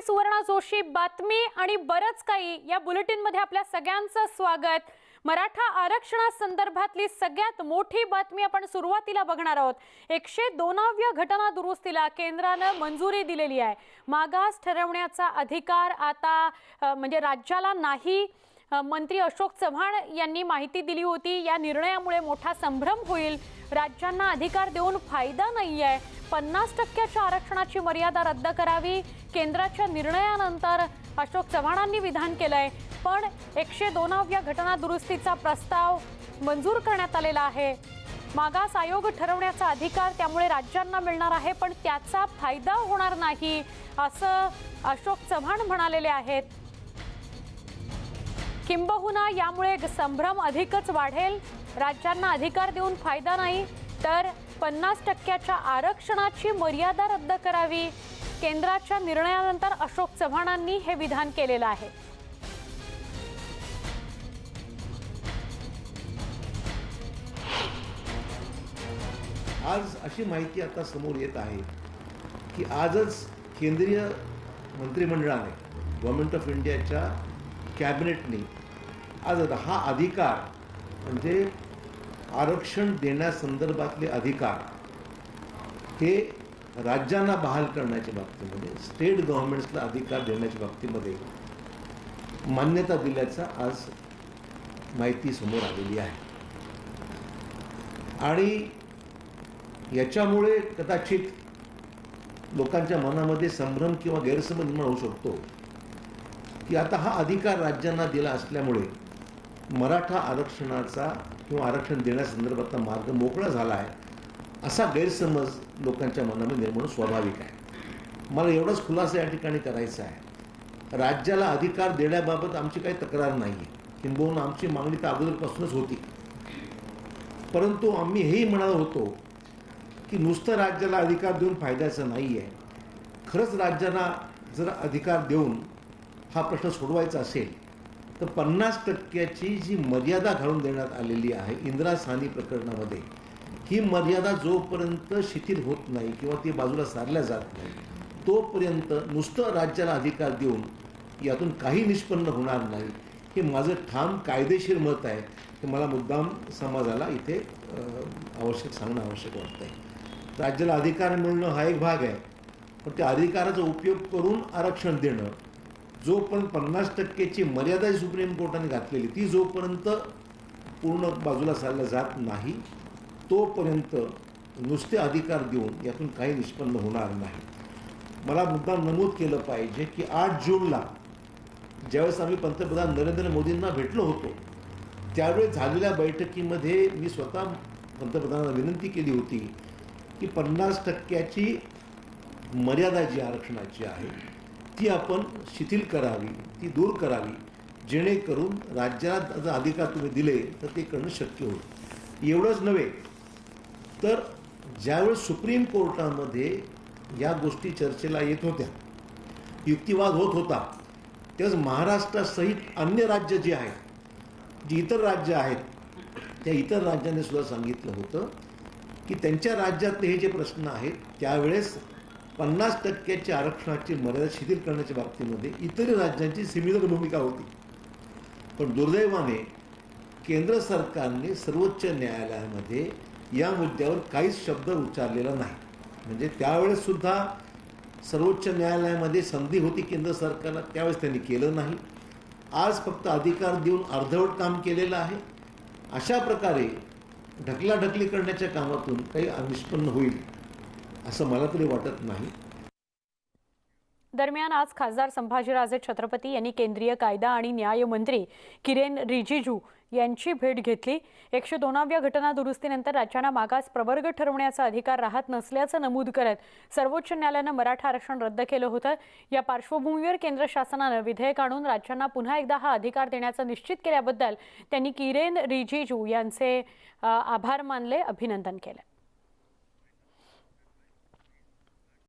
मी सुवर्णा जोशी बातमी आणि बरंच काही या बुलेटिनमध्ये आपल्या सगळ्यांचं स्वागत. मराठा आरक्षणासंदर्भातली सगळ्यात मोठी बातमी आपण सुरुवातीला बघणार आहोत. एकशे दोनाव्या घटना दुरुस्तीला केंद्रानं मंजुरी दिलेली आहे. मागास ठरवण्याचा अधिकार आता म्हणजे राज्याला नाही. मंत्री अशोक चव्हाण यांनी माहिती दिली होती. या निर्णयामुळे मोठा संभ्रम होईल. राज्यांना अधिकार देऊन फायदा नाही आहे पन्नास टक्क्याच्या आरक्षणाची मर्यादा रद्द करावी केंद्राच्या निर्णयानंतर अशोक चव्हाणांनी विधान केलं आहे पण एकशे दोनाव्या घटना दुरुस्तीचा प्रस्ताव मंजूर करण्यात आलेला आहे. मागास आयोग ठरवण्याचा अधिकार त्यामुळे राज्यांना मिळणार आहे पण त्याचा फायदा होणार नाही असं अशोक चव्हाण म्हणालेले आहेत. किंबहुना यामुळे संभ्रम अधिकच वाढेल राज्यांना अधिकार देऊन फायदा नाही तर पन्नास टक्क्याच्या आरक्षणाची मर्यादा रद्द करावी. केंद्राच्या निर्णयानंतर अशोक चव्हाणांनी हे विधान केलेलं आहे. आज अशी माहिती आता समोर येत आहे की आजच केंद्रीय मंत्रिमंडळाने गव्हर्नमेंट ऑफ इंडियाच्या कॅबिनेटने आज हा अधिकार म्हणजे आरक्षण देण्यासंदर्भातले अधिकार हे राज्यांना बहाल करण्याच्या बाबतीमध्ये स्टेट गव्हर्नमेंट्सला अधिकार देण्याच्या बाबतीमध्ये मान्यता दिल्याचा आज माहिती समोर आलेली आहे. आणि याच्यामुळे कदाचित लोकांच्या मनामध्ये संभ्रम किंवा गैरसमज निर्माण होऊ शकतो. की आता हा अधिकार राज्यांना दिला असल्यामुळे मराठा आरक्षणाचा किंवा आरक्षण देण्यासंदर्भातला मार्ग मोकळा झाला आहे असा गैरसमज लोकांच्या मनामध्ये निर्माण स्वाभाविक आहे. मला एवढाच खुलासा या ठिकाणी करायचा आहे. राज्याला अधिकार देण्याबाबत आमची काही तक्रार नाही आहे किंबहुन आमची मागणी तर अगोदरपासूनच होती. परंतु आम्ही हेही म्हणालो होतो की नुसतं राज्याला अधिकार देऊन फायद्याचं नाही आहे खरंच राज्यांना जर अधिकार देऊन हा प्रश्न सोडवायचा असेल तर पन्नास टक्क्याची जी मर्यादा घालून देण्यात आलेली आहे इंदिरा सानी प्रकरणामध्ये ही मर्यादा जोपर्यंत शिथिल होत नाही किंवा ती बाजूला सारल्या जात नाही तोपर्यंत नुसतं राज्याला अधिकार देऊन यातून काही निष्पन्न होणार नाही हे माझं ठाम कायदेशीर मत आहे. ते मला मुद्दाम समाजाला इथे आवश्यक सांगणं आवश्यक वाटतं आहे राज्याला अधिकार मिळणं हा एक भाग आहे पण त्या अधिकाराचा उपयोग करून आरक्षण देणं जो पण पन्नास टक्केची मर्यादा सुप्रीम कोर्टाने घातलेली ती जोपर्यंत पूर्ण बाजूला सारल्या जात नाही तोपर्यंत नुसते अधिकार देऊन यातून काही निष्पन्न होणार नाही. मला मुद्दाम नमूद केलं पाहिजे की आठ जूनला ज्यावेळेस आम्ही पंतप्रधान नरेंद्र मोदींना भेटलो होतो त्यावेळेस झालेल्या बैठकीमध्ये मी स्वतः पंतप्रधानांना विनंती केली होती की पन्नास टक्क्याची मर्यादा जी आरक्षणाची आहे ती आपण शिथिल करावी ती दूर करावी. जेणेकरून राज्याला जर अधिकार तुम्ही दिले तर ते करणं शक्य होईल. एवढंच नव्हे तर ज्यावेळेस सुप्रीम कोर्टामध्ये या गोष्टी चर्चेला येत होत्या युक्तिवाद होत होता तेच महाराष्ट्रासहित अन्य राज्य जे आहेत जी इतर राज्य आहेत त्या इतर राज्यांनी सुद्धा सांगितलं होतं की त्यांच्या राज्यातले हे जे प्रश्न आहेत त्यावेळेस पन्नास टक्क्याच्या आरक्षणाची मर्यादा शिथिल करण्याच्या बाबतीमध्ये इतर राज्यांची सीमित भूमिका होती. पण दुर्दैवाने केंद्र सरकारने सर्वोच्च न्यायालयामध्ये या मुद्द्यावर काहीच शब्द उच्चारलेला नाही. म्हणजे त्यावेळेस सुद्धा सर्वोच्च न्यायालयामध्ये संधी होती केंद्र सरकारला त्यावेळेस त्यांनी केलं नाही. आज फक्त अधिकार देऊन अर्धवट काम केलेलं आहे. अशा प्रकारे ढकलाढकली करण्याच्या कामातून काही निष्पन्न होईल. असं मला तरी वाटत नाही. दरम्यान आज खासदार संभाजीराजे छत्रपती यांनी केंद्रीय कायदा आणि न्यायमंत्री किरेन रिजिजू यांची भेट घेतली. एकशे दोनाव्या घटना दुरुस्तीनंतर राज्यांना मागास प्रवर्ग ठरवण्याचा अधिकार राहत नसल्याचं नमूद करत सर्वोच्च न्यायालयानं मराठा आरक्षण रद्द केलं होतं. या पार्श्वभूमीवर केंद्र शासनानं विधेयक आणून राज्यांना पुन्हा एकदा हा अधिकार देण्याचं निश्चित केल्याबद्दल त्यांनी किरेन रिजिजू यांचे आभार मानले अभिनंदन केलं.